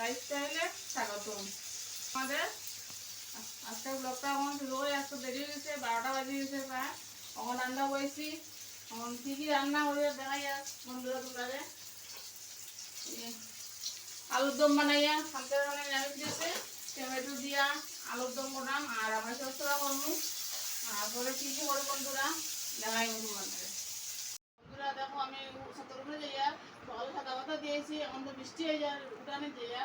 লাইফস্টাইলে স্বাগতম। আমাদের আজকের ব্লগটা এখন শুরু করে একটু গেছে বারোটা বাজে গেছে প্রায়। রান্না করেছি। এখন কী কী রান্না করে দেখাই বন্ধুরা তোমাদের। আলুর দম বানাইয়া, হালকা ধরনের দিয়েছে। টমেটো দিয়া আলুর দম করলাম আর আমার সবসময় করব আর পরে কী কী করে বন্ধুরা দেখাই বন্ধু বান্ধবের বন্ধুরা দেখো আমি ছাত্র যাইয়া সকালে সাদা কথা দিয়েছি এখন তো বৃষ্টি হয়ে যায় উঠানে যাইয়া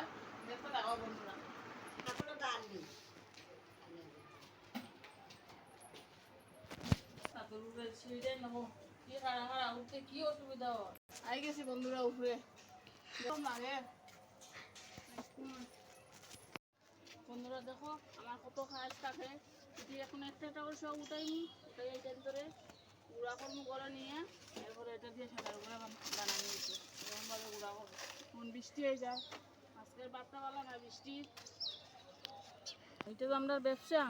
দেখো দেখো বন্ধুরা। ছাদের উপরে সিঁড়িতে নেব। কি খাড়া খাড়া উঠতে কি অসুবিধা হয়? আই গেছি বন্ধুরা উপরে। লাগে। বন্ধুরা দেখো আমার কত খাস থাকে যদি এখন একটা একটা করে সব উঠাইনি উঠাই এই ধরে গুঁড়া করে নিয়ে, এরপরে এটা দিয়ে সাদার উপরে বানানো নিয়েছে এরকমভাবে গুঁড়া বৃষ্টি হয়ে যায়। আজকের বার্তা ভালো না, বৃষ্টি? এটা তো আমরা ব্যবসা।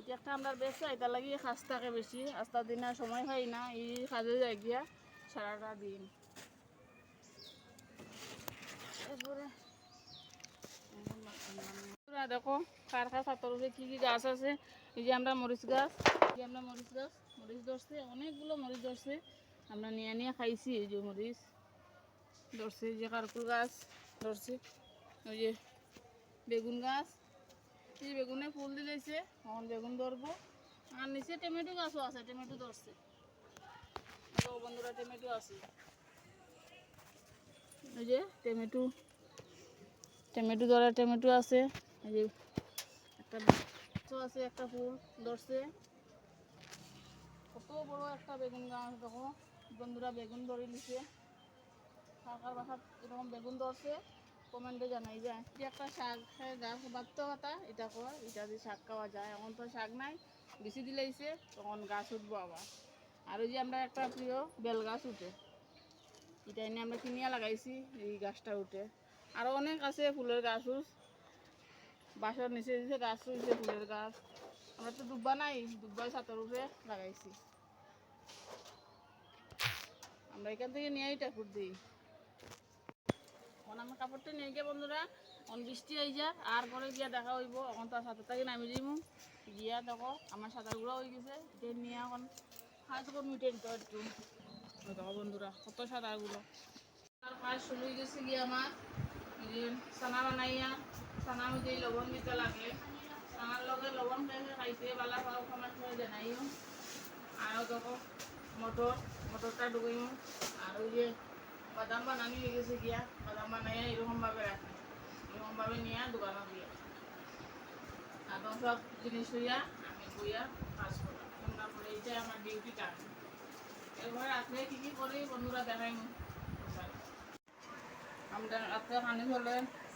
এটা একটা আমরা ব্যবসা এটা লাগি কাজ থাকে বেশি। আস্তা দিনে সময় হয় না, এই কাজে যাই গিয়া সারাটা দিন। এরপরে বন্ধুরা দেখো কার কার ছাতর উপরে কী কী গাছ আছে। এই যে আমরা মরিচ গাছ, এই যে আমরা মরিচ গাছ, মরিচ ধরছে, অনেকগুলো মরিচ ধরছে। আমরা নিয়ে নিয়ে খাইছি এই যে মরিচ। ধরছে এই যে কারকুল গাছ, ধরছে ওই যে বেগুন গাছ। এই বেগুনে ফুল দিলেছে এখন বেগুন ধরবো। আর নিচে টমেটো গাছও আছে, টমেটো ধরছে। বন্ধুরা, টমেটো আছে। ওই যে টমেটো টমেটো ধরা টমেটো আছে। যে একটা আছে, একটা ফুল ধরছে। কত বড় একটা বেগুন গাছ, দেখো। বন্ধুরা বেগুন ধরে নিছে। বাসাত এরকম বেগুন ধরছে কমেন্টে জানাই যায়। যে একটা শাক বাত্ত পাতা, এটা কয় এটা দিয়ে শাক খাওয়া যায়। এখন তো শাক নাই, বেশি দিলেইছে তখন গাছ উঠবো আবার। আর ওই যে আমরা একটা প্রিয় বেল গাছ উঠে, এটা এনে আমরা কিনিয়া লাগাইছি, এই গাছটা উঠে। আরও অনেক আছে ফুলের গাছ উঠ বাসার নিচে দিছে গাছ রয়েছে, ফুলের গাছ। আমরা তো দুব্বা নাই দুব্বা ছাতের উপরে লাগাইছি। আমরা এখান থেকে নিয়েই ঠাকুর দিই এখন আমার কাপড়টা নিয়ে গিয়ে বন্ধুরা, এখন বৃষ্টি হয়ে যায় আর পরে গিয়া দেখা হইব। এখন তো সাঁতার থেকে নামি দিম। গিয়া দেখো, আমার সাঁতারগুলো হয়ে গেছে। এটা নিয়ে এখন হাত করে মিটে দিতে একটু দেখো বন্ধুরা, কত সাঁতারগুলো আর কাজ শুরু হয়ে গেছে গিয়ে আমার। সানা যে বানাইয়া। চানা মধ্যে লবণ লাগে। চানার লগে লবণ খাইছে, বালা খাও খামার করে জানাইও আর দেখো মটর মটরটা আর যে বাদাম বানানি হয়ে গেছে গিয়া বাদাম বানাইয়া এরকমভাবে রাখে এরকমভাবে নিয়ে দোকানে দিয়ে। এখন সব জিনিস হইয়া আমি বইয়া কাজ করলাম তোমরা করে এইটাই আমার ডিউটি টাইম এরপরে রাত্রে কী কী করি বন্ধুরা দেখাই আমরা রাত্রে খানি চলে